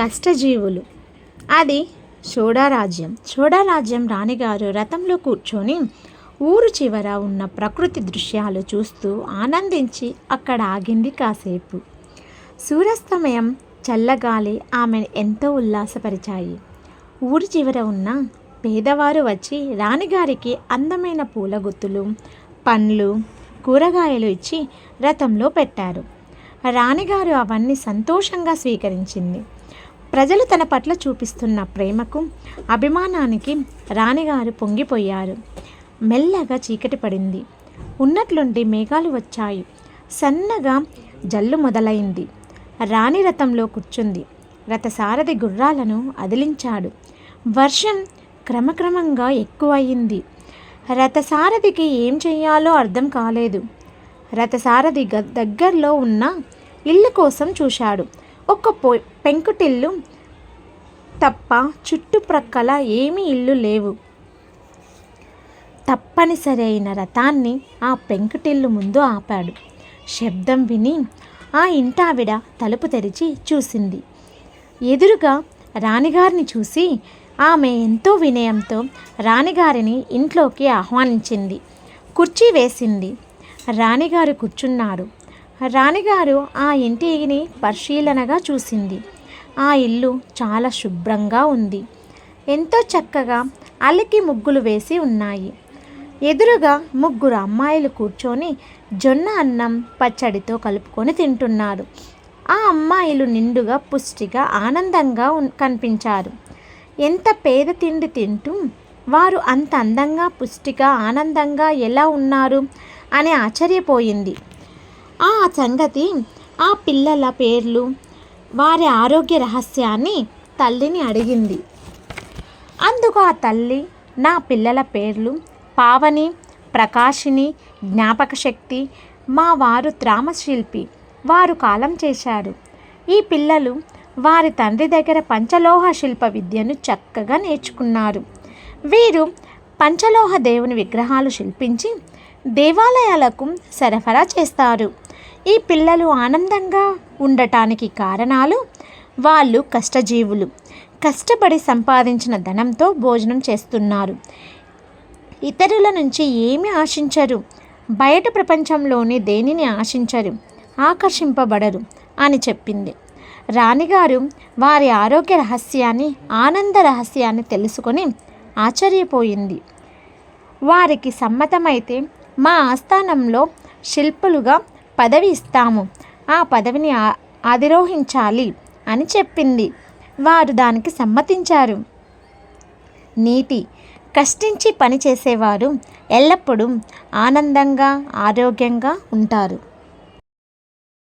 కష్టజీవులు. అది చోడారాజ్యం చోడారాజ్యం రాణిగారు రథంలో కూర్చొని ఊరు చివర ఉన్న ప్రకృతి దృశ్యాలు చూస్తూ ఆనందించి అక్కడ ఆగింది కాసేపు. సూర్యాస్తమయం చల్లగాలి ఆమెను ఎంతో ఉల్లాసపరిచాయి. ఊరి చివర ఉన్న పేదవారు వచ్చి రాణిగారికి అందమైన పూల గుత్తులు పండ్లు కూరగాయలు ఇచ్చి రథంలో పెట్టారు. రాణిగారు అవన్నీ సంతోషంగా స్వీకరించింది. ప్రజలు తన పట్ల చూపిస్తున్న ప్రేమకు అభిమానానికి రాణిగారు పొంగిపోయారు. మెల్లగా చీకటి పడింది. ఉన్నట్లుండి మేఘాలు వచ్చాయి. సన్నగా జల్లు మొదలైంది. రాణి రథంలో కూర్చుంది. రథసారథి గుర్రాలను అదిలించాడు. వర్షం క్రమక్రమంగా ఎక్కువయింది. రథసారథికి ఏం చెయ్యాలో అర్థం కాలేదు. రథసారథి గ దగ్గరలో ఉన్న ఇల్లు కోసం చూశాడు. ఒక పొ పెంకుటిల్లు తప్ప చుట్టుప్రక్కల ఏమీ ఇల్లు లేవు. తప్పనిసరి అయిన రథాన్ని ఆ పెంకుటిల్లు ముందు ఆపాడు. శబ్దం విని ఆ ఇంటావిడ తలుపు తెరిచి చూసింది. ఎదురుగా రాణిగారిని చూసి ఆమె ఎంతో వినయంతో రాణిగారిని ఇంట్లోకి ఆహ్వానించింది. కుర్చీ వేసింది. రాణిగారు కూర్చున్నారు. రాణిగారు ఆ ఇంటిని పరిశీలనగా చూసింది. ఆ ఇల్లు చాలా శుభ్రంగా ఉంది. ఎంతో చక్కగా అలికి ముగ్గులు వేసి ఉన్నాయి. ఎదురుగా ముగ్గురు అమ్మాయిలు కూర్చొని జొన్న అన్నం పచ్చడితో కలుపుకొని తింటున్నారు. ఆ అమ్మాయిలు నిండుగా పుష్టిగా ఆనందంగా కనిపించారు. ఎంత పేద తిండి తింటూ వారు అంత అందంగా పుష్టిగా ఆనందంగా ఎలా ఉన్నారు అని ఆశ్చర్యపోయింది. ఆ సంగతి ఆ పిల్లల పేర్లు వారి ఆరోగ్య రహస్యాన్ని తల్లిని అడిగింది. అందుకు ఆ తల్లి నా పిల్లల పేర్లు పావని ప్రకాశిని జ్ఞాపక శక్తి మా వారు త్రామశిల్పి వారు కాలం చేశారు. ఈ పిల్లలు వారి తండ్రి దగ్గర పంచలోహ శిల్ప విద్యను చక్కగా నేర్చుకున్నారు. వీరు పంచలోహ దేవుని విగ్రహాలు శిల్పించి దేవాలయాలకు సరఫరా చేస్తారు. ఈ పిల్లలు ఆనందంగా ఉండటానికి కారణాలు వాళ్ళు కష్టజీవులు. కష్టపడి సంపాదించిన ధనంతో భోజనం చేస్తున్నారు. ఇతరుల నుంచి ఏమి ఆశించరు. బయట ప్రపంచంలోని దేనిని ఆశించరు. ఆకర్షింపబడరు అని చెప్పింది. రాణిగారు వారి ఆరోగ్య రహస్యాన్ని ఆనంద రహస్యాన్ని తెలుసుకొని ఆశ్చర్యపోయింది. వారికి సమ్మతమైతే మా ఆస్థానంలో శిల్పులుగా పదవి ఇస్తాము. ఆ పదవిని అధిరోహించాలి అని చెప్పింది. వారు దానికి సమ్మతించారు. నీతి. కష్టించి పనిచేసేవారు ఎల్లప్పుడూ ఆనందంగా ఆరోగ్యంగా ఉంటారు.